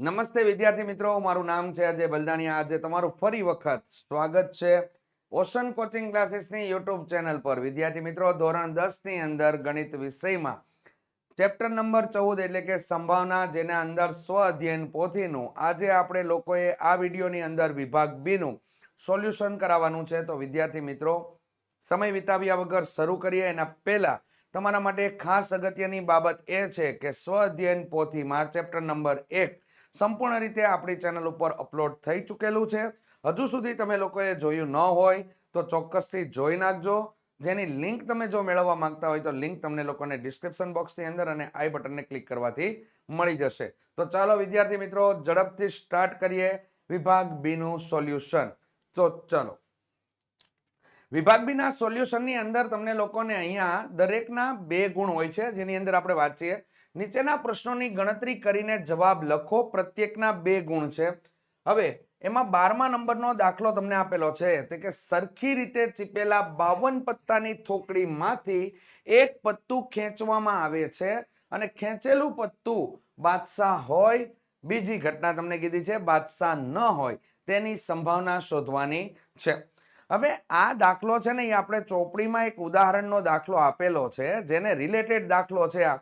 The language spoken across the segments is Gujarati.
નમસ્તે વિદ્યાર્થી મિત્રો, મારું નામ છે અજય બલદાણિયા. આજે તમારું ફરી વખત સ્વાગત છે ઓશન કોચિંગ ક્લાસીસની યુટ્યુબ ચેનલ પર. વિદ્યાર્થી મિત્રો, ધોરણ દસની અંદર ગણિત વિષયમાં ચેપ્ટર નંબર ચૌદ એટલે કે સંભાવના, જેના અંદર સ્વ અધ્યયન પોથીનું આજે આપણે લોકોએ આ વિડીયોની અંદર વિભાગ બીનું સોલ્યુશન કરાવવાનું છે. તો વિદ્યાર્થી મિત્રો, સમય વિતાવ્યા વગર શરૂ કરીએ. એના પહેલા તમારા માટે ખાસ અગત્યની બાબત એ છે કે સ્વ અધ્યયન પોથીમાં ચેપ્ટર નંબર એક સંપૂર્ણ રીતે આપણી ચેનલ ઉપર અપલોડ થઈ ચૂકેલું છે. હજુ સુધી તમે લોકોએ જોયું ન હોય તો ચોક્કસથી જોઈ નાખજો. જેની લિંક તમે જો મેળવવા માંગતા હોય તો લિંક તમને લોકોને ડિસ્ક્રિપ્શન બોક્સની અંદર અને આઈ બટનને ક્લિક કરવાથી મળી જશે. તો ચાલો વિદ્યાર્થી મિત્રો, ઝડપથી સ્ટાર્ટ કરીએ વિભાગ બીનું સોલ્યુશન. તો ચલો. વિભાગ બીના સોલ્યુશનની અંદર તમને લોકોને અહીંયા દરેકના બે ગુણ હોય છે, જેની અંદર આપણે વાંચીએ નીચેના પ્રશ્નોની ગણતરી કરીને જવાબ લખો. પ્રત્યેકના બે ગુણ છે. હવે એમાં બારમા નંબરનો દાખલો તમને આપેલો છે તે કે સરખી રીતે ચીપેલા બાવન પત્તાની થોકડીમાંથી એક પત્તું ખેંચવામાં આવે છે અને ખેંચેલું પત્તું બાદશાહ હોય, બીજી ઘટના તમને કીધી છે, બાદશાહ ન હોય, તેની સંભાવના શોધવાની છે. હવે આ દાખલો છે ને એ આપણે ચોપડીમાં એક ઉદાહરણનો દાખલો આપેલો છે, જેને રિલેટેડ દાખલો છે આ.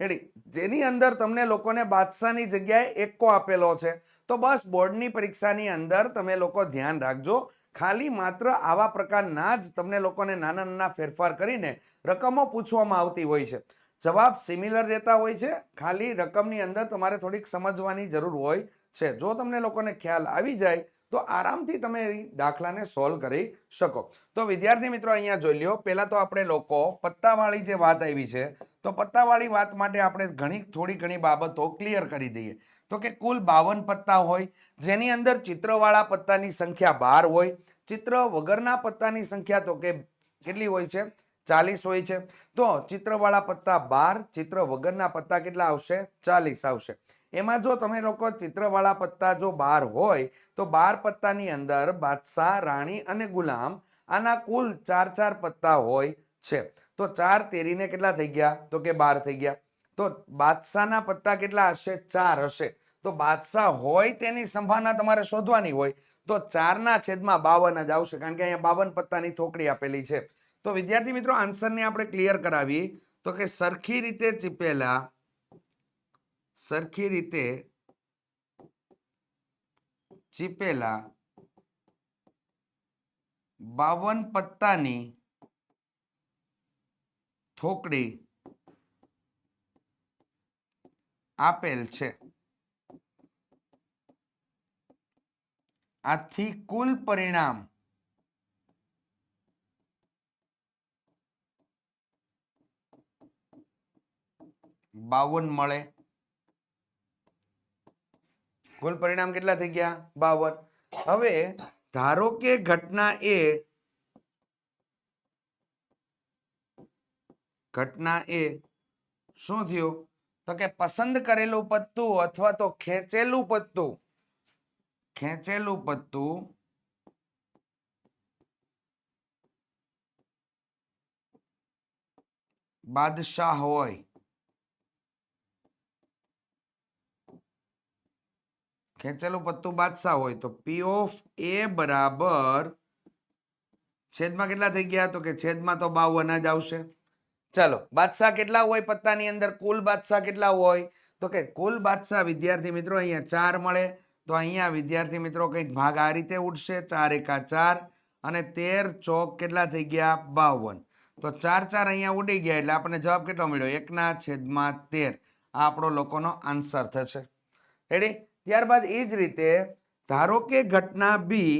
રેડી. જેની અંદર તમને લોકોને બાદશાહની જગ્યાએ એકો આપેલો છે. તો બસ બોર્ડની પરીક્ષાની અંદર તમે લોકો ધ્યાન રાખજો. ખાલી માત્ર આવા પ્રકારના જ તમને લોકોને નાના નાના ફેરફાર કરીને રકમો પૂછવામાં આવતી હોય છે. જવાબ સિમિલર રહેતા હોય છે. ખાલી રકમની અંદર તમારે થોડીક સમજવાની જરૂર હોય છે. જો તમને લોકોને ખ્યાલ આવી જાય તો આરામથી તમે દાખલાને સોલ્વ કરી શકો. તો વિદ્યાર્થી મિત્રો અહીંયા જોઈ લ્યો, પહેલાં તો આપણે લોકો પત્તાવાળી જે વાત આવી છે, તો પત્તાવાળી વાત માટે આપણે ઘણી થોડી ઘણી બાબતો ક્લિયર કરી દઈએ. તો કે કુલ બાવન પત્તા હોય, જેની અંદર ચિત્રવાળા પત્તાની સંખ્યા બાર હોય, ચિત્ર વગરના પત્તાની સંખ્યા તો કે કેટલી હોય છે? ચાલીસ હોય છે. તો ચિત્રવાળા પત્તા બાર, ચિત્ર વગરના પત્તા કેટલા આવશે? ચાલીસ આવશે. એમાં જો તમે લોકો ચિત્રવાળા પત્તા જો બાર હોય, તો બાર પત્તાની અંદર બાદશાહ, રાણી અને ગુલામ આના કુલ ચાર ચાર પત્તા હોય છે. તો ચાર તેરીને કેટલા થઈ ગયા? તો કે બાર થઈ ગયા. તો બાદશાહના પત્તા કેટલા હશે? ચાર હશે. તો બાદશાહ હોય તેની સંભાવના તમારે શોધવાની હોય. તો ચારના છેદમાં બાવન જ આવશે, કારણ કે અહીંયા બાવન પત્તાની થોકડી આપેલી છે. તો વિદ્યાર્થી મિત્રો આન્સરને આપણે ક્લિયર કરાવી તો કે સરખી રીતે ચીપેલા સરખી રીતે ચીપેલા બાવન પત્તાની થોકડી આપેલ છે. આથી કુલ પરિણામ બાવન મળે. કુલ પરિણામ કેટલા થઈ ગયા? બાવન. હવે ધારો કે ઘટના એ ઘટના એ શું થયું? તો કે પસંદ કરેલું પત્તું અથવા તો ખેંચેલું પત્તું ખેંચેલું પત્તું બાદશાહ હોય. ખેંચેલું પત્તું બાદશાહ હોય તો પી ઓફ એ બરાબર છેદમાં કેટલા થઈ ગયા? તો કે છેદમાં તો બાવન જ આવશે. ચાલો, બાદશાહ કેટલા હોય પત્તાની અંદર? કુલ બાદશાહ કેટલા હોય? તો કે કુલ બાદશાહ વિદ્યાર્થી મિત્રો અહીંયા ચાર મળે. તો અહીંયા વિદ્યાર્થી મિત્રો કંઈક ભાગ આ રીતે ઉડશે. ચાર એકા ચાર અને તેર ચોક કેટલા થઈ ગયા? બાવન. તો ચાર ચાર અહીંયા ઉડી ગયા એટલે આપણને જવાબ કેટલો મળ્યો? એકના છેદમાં તેર. આ આપણો લોકોનો આન્સર થશે. રેડી ત્યારબાદ એ જ રીતે ધારો કે ઘટના બી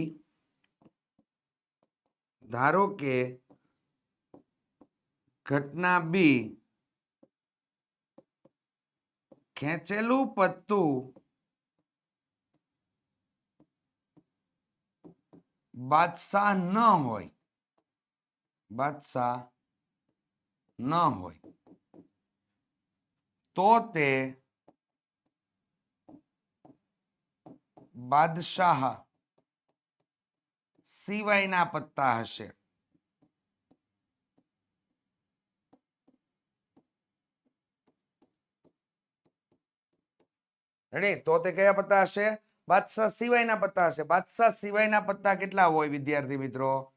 ધારો કે ઘટના બી ખેંચેલું પત્તું બાદશાહ ન હોય, બાદશાહ ન હોય, તો તે બાદશાહ સિવાયના પત્તા હશે. રેડી તો તે કયા પત્તા હશે? બાદશાહ સિવાયના પત્તા હશે. બાદશાહ સિવાયના પત્તા કેટલા હોય વિદ્યાર્થી મિત્રો?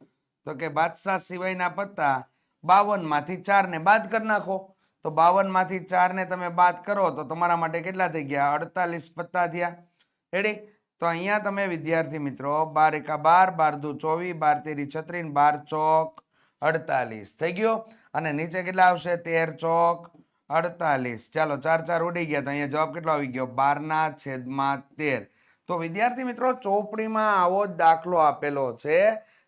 તો કે બાદશાહ સિવાયના પત્તા બાવનમાંથી ચાર ને બાદ કરી નાખો. તો બાવનમાંથી ચાર ને તમે બાદ કરો તો તમારા માટે કેટલા થઈ ગયા? અડતાલીસ પત્તા થયા. રેડી તો અહીંયા તમે વિદ્યાર્થી મિત્રો, બાર એકા બાર બાર દુ ચોવીસ, બાર તેરી છત્રીસ, બાર ચોક અડતાલીસ. થઈ ગયો? અને નીચે કેટલા આવશે? તેર ચોક અડતાલીસ. ચાલો, ચાર ચાર ઉડી ગયા તો અહીંયા જવાબ કેટલો આવી ગયો? બારના છેદમાં તેર. તો વિદ્યાર્થી મિત્રો, ચોપડીમાં આવો જ દાખલો આપેલો છે.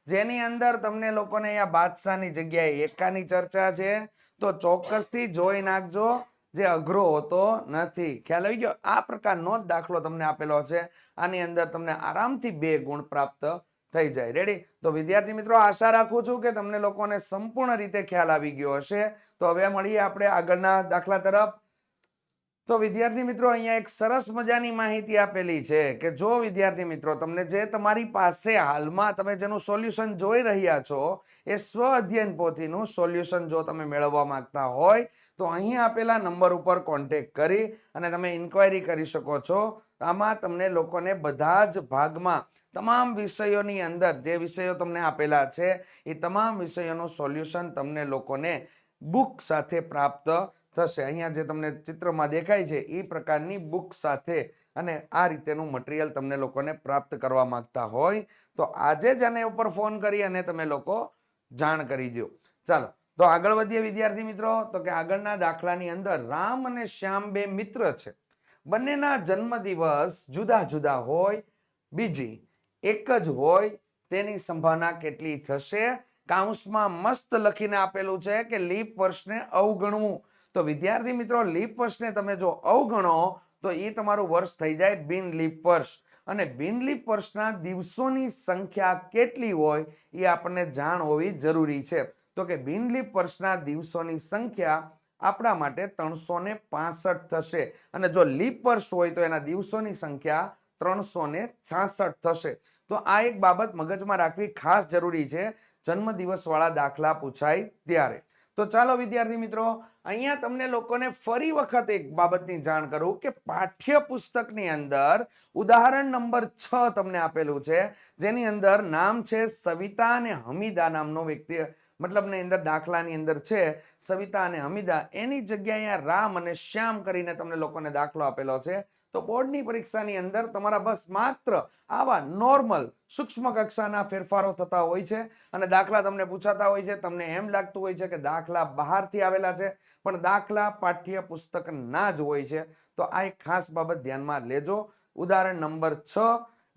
જેની અંદર તમને લોકોને અહીંયા બાદશાહની જગ્યાએ એકાની ચર્ચા છે. તો ચોક્કસથી જોઈ નાખજો. જે અઘરો હોતો નથી. ખ્યાલ આવી ગયો? આ પ્રકારનો જ દાખલો તમને આપેલો છે. આની અંદર તમને આરામથી બે ગુણ પ્રાપ્ત થઈ જાય. રેડી તો વિદ્યાર્થી મિત્રો, આશા રાખું છું કે તમને લોકોને સંપૂર્ણ રીતે ખ્યાલ આવી ગયો હશે. તો હવે મળીએ આપણે આગળના દાખલા તરફ. તો વિદ્યાર્થી મિત્રો અહીંયા એક સરસ મજાની માહિતી આપેલી છે કે જો વિદ્યાર્થી મિત્રો, તમને જે તમારી પાસે હાલમાં તમે જેનું સોલ્યુશન જોઈ રહ્યા છો, એ સ્વ અધ્યયન પોથીનું સોલ્યુશન જો તમે મેળવવા માંગતા હોય, તો અહીં આપેલા નંબર ઉપર કોન્ટેક કરી અને તમે ઇન્ક્વાયરી કરી શકો છો. આમાં તમને લોકોને બધા જ ભાગમાં તમામ વિષયોની અંદર જે વિષયો તમને આપેલા છે, એ તમામ વિષયોનું સોલ્યુશન તમને લોકોને બુક સાથે પ્રાપ્ત થશે. અહીંયા જે તમને ચિત્રમાં દેખાય છે એ પ્રકારની બુક સાથે અને આ રીતેનું મટીરિયલ તમને લોકોને પ્રાપ્ત કરવા માંગતા હોય, તો આજે જ આને ઉપર ફોન કરી અને તમે લોકો જાણ કરી દો ચાલો, તો આગળ વધીએ વિદ્યાર્થી મિત્રો. તો કે આગળના દાખલાની અંદર રામ અને શ્યામ બે મિત્ર છે. બંનેના જન્મદિવસ જુદા જુદા હોય. બીજી, એક જ હોય, તેની સંભાવના કેટલી થશે? કાઉન્સમાં મસ્ત લખીને આપેલું છે કે લીપ વર્ષને અવગણવું. તો વિદ્યાર્થી મિત્રો લીપ વર્ષને તમે જો અવગણો, તો એ તમારું વર્ષ થઈ જાય બિન લીપ વર્ષ. અને બિન લીપ વર્ષના દિવસોની સંખ્યા કેટલી હોય એ આપણને જાણ હોવી જરૂરી છે. તો કે બિન લીપ વર્ષના દિવસોની સંખ્યા આપણા માટે ત્રણસો ને પાસઠ થશે. અને જો લીપ વર્ષ હોય તો એના દિવસોની સંખ્યા ત્રણસો ને છાસઠ થશે. તો આ એક બાબત મગજમાં રાખવી ખાસ જરૂરી છે. જન્મદિવસ વાળા દાખલા પૂછાય ત્યારે. તો ચાલો વિદ્યાર્થી મિત્રો, અહીંયા તમને લોકોને ફરી વખત એક બાબતની જાણ કરું કે પાઠ્ય પુસ્તકની અંદર ઉદાહરણ નંબર છ તમને આપેલું છે, જેની અંદર નામ છે સવિતા અને હમીદા નામનો વ્યક્તિ મતલબની અંદર દાખલાની અંદર છે, સવિતા અને હમીદા. એની જગ્યાએ રામ અને શ્યામ કરીને તમને લોકોને દાખલો આપેલો છે. તો બોર્ડની પરીક્ષાની અંદર તમારા બસ માત્ર આવા નોર્મલ સૂક્ષ્મ કક્ષાના ફેરફારો થતા હોય છે અને દાખલા તમને પૂછાતા હોય છે, તમને એમ લાગતું હોય છે કે દાખલા બહારથી આવેલા છે, પણ દાખલા પાઠ્ય પુસ્તકના જ હોય છે. તો આ એક ખાસ બાબત ધ્યાનમાં લેજો. ઉદાહરણ નંબર છ,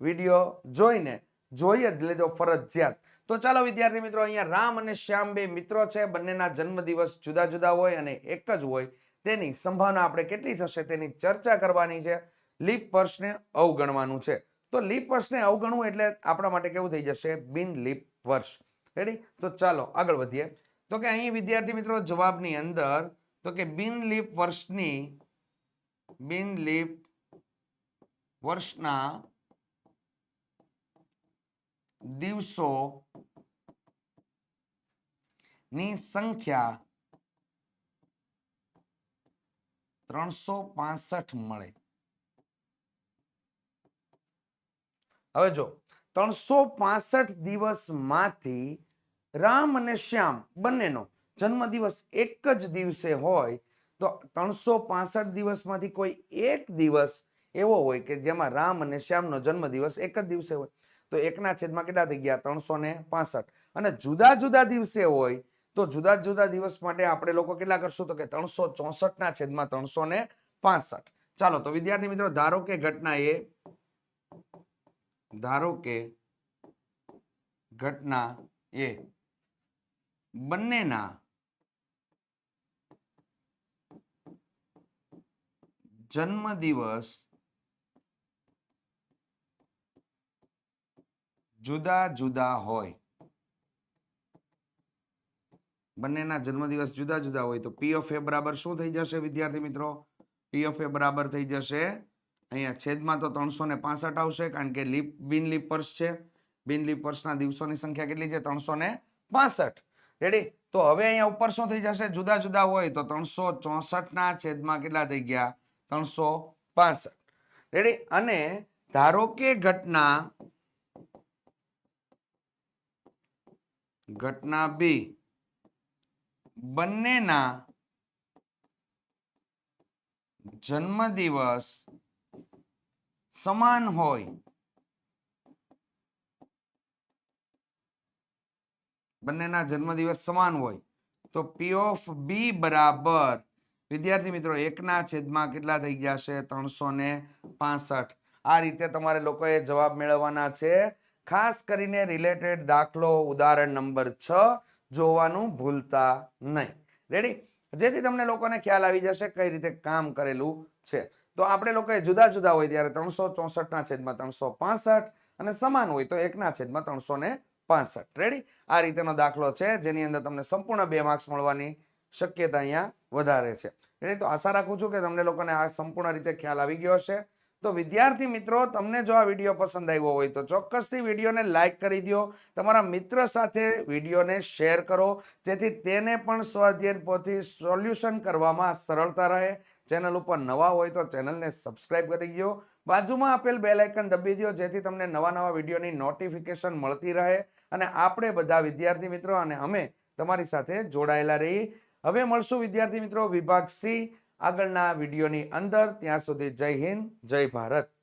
વીડિયો જોઈને જોઈ જ લેજો ફરજિયાત. તો ચાલો વિદ્યાર્થી મિત્રો, અહીંયા રામ અને શ્યામ બે મિત્રો છે. બંનેના જન્મદિવસ જુદા જુદા હોય અને એક જ હોય. તેની સંભાવના આપણે કેટલી થશે તેની ચર્ચા કરવાની છે. લીપ વર્ષને અવગણવાનું છે. તો લીપ વર્ષને અવગણવું એટલે આપણા માટે કેવું થઈ જશે? બિન લીપ વર્ષ. રેડી તો ચાલો આગળ વધીએ. તો કે અહીં વિદ્યાર્થી મિત્રો જવાબની અંદર તો કે બિન લીપ વર્ષની, બિન લીપ વર્ષના દિવસો ની સંખ્યા ત્રણસો પાસઠ મળે. હવે જો, ત્રણસો પાસઠ દિવસમાંથી રામ અને શ્યામ બંનેનો જન્મદિવસ એક જ દિવસે હોય, તો ત્રણસો પાસઠ દિવસમાંથી કોઈ એક દિવસ એવો હોય કે જેમાં રામ અને શ્યામનો જન્મદિવસ એક જ દિવસે હોય. તો એકના છેદમાં કેટલા થઈ ગયા? ત્રણસો ને પાસઠ. અને જુદા જુદા દિવસે હોય તો જુદા જુદા દિવસ માટે આપણે લોકો કેટલા કરશું? તો કે ત્રણસો ચોસઠ ના છેદમાં ત્રણસો ને પાસઠ. ચાલો, તો વિદ્યાર્થી મિત્રો, ધારો કે ઘટના એ, ધારો કે ઘટના એ, બંનેના જન્મ દિવસ જુદા જુદા હોય. બંનેના જન્મદિવસ જુદા જુદા હોય તો પી ઓફ એ બરાબર શું થઈ જશે, વિદ્યાર્થી મિત્રો? પી ઓફ એ બરાબર થઈ જશે. અહીંયા છેદમાં તો ત્રણસો ને પાસઠ આવશે, કારણ કે લીપ બિન લીપ છે. બિન લીપ દિવસોની સંખ્યા કેટલી છે? ત્રણસો ને પાસઠ. રેડી તો હવે અહીંયા ઉપર શું થઈ જશે? જુદા જુદા હોય તો ત્રણસો ચોસઠના છેદમાં કેટલા થઈ ગયા? ત્રણસો પાસઠ. રેડી અને ધારો કે ઘટના ઘટના બી બંનેના જન્મદિવસ સમાન હોય. બંનેના જન્મદિવસ સમાન હોય. તો પી ઓફ બી બરાબર, વિદ્યાર્થી મિત્રો, એકના છેદમાં કેટલા થઈ ગયા છે? ત્રણસો ને પાસઠ. આ રીતે તમારે લોકોએ જવાબ મેળવવાના છે. ખાસ કરીને રિલેટેડ દાખલો, ઉદાહરણ નંબર છ. જોવાનું ભૂલતા નહીં. રેડી જેથી તમને લોકોને ખ્યાલ આવી જશે કઈ રીતે કામ કરેલું છે. તો આપણે લોકોએ જુદા જુદા હોય ત્યારે ત્રણસો ચોસઠના છેદમાં ત્રણસો પાસઠ અને સમાન હોય તો એકના છેદમાં ત્રણસો ને પાસઠ. રેડી આ રીતેનો દાખલો છે, જેની અંદર તમને સંપૂર્ણ બે માર્ક્સ મળવાની શક્યતા અહીંયા વધારે છે. રેડી તો આશા રાખું છું કે તમને લોકોને આ સંપૂર્ણ રીતે ખ્યાલ આવી ગયો હશે. તો વિદ્યાર્થી મિત્રો, તમને જો આ વીડિયો પસંદ આવ્યો હોય તો ચોક્કસથી વિડીયોને લાઇક કરી દો તમારા મિત્ર સાથે વિડીયોને શેર કરો, જેથી તેને પણ સ્વાધ્યન પોથી સોલ્યુશન કરવામાં સરળતા રહે. ચેનલ ઉપર નવા હોય તો ચેનલને સબસ્ક્રાઇબ કરી દો બાજુમાં આપેલ બે લાઇકન દબી દો જેથી તમને નવા નવા વિડીયોની નોટિફિકેશન મળતી રહે અને આપણે બધા વિદ્યાર્થી મિત્રો અને અમે તમારી સાથે જોડાયેલા રહી. હવે મળશું વિદ્યાર્થી મિત્રો વિભાગ સી. આગળના વિડીયોની અંદર ત્યાં સુધી જય હિન્દ જય ભારત.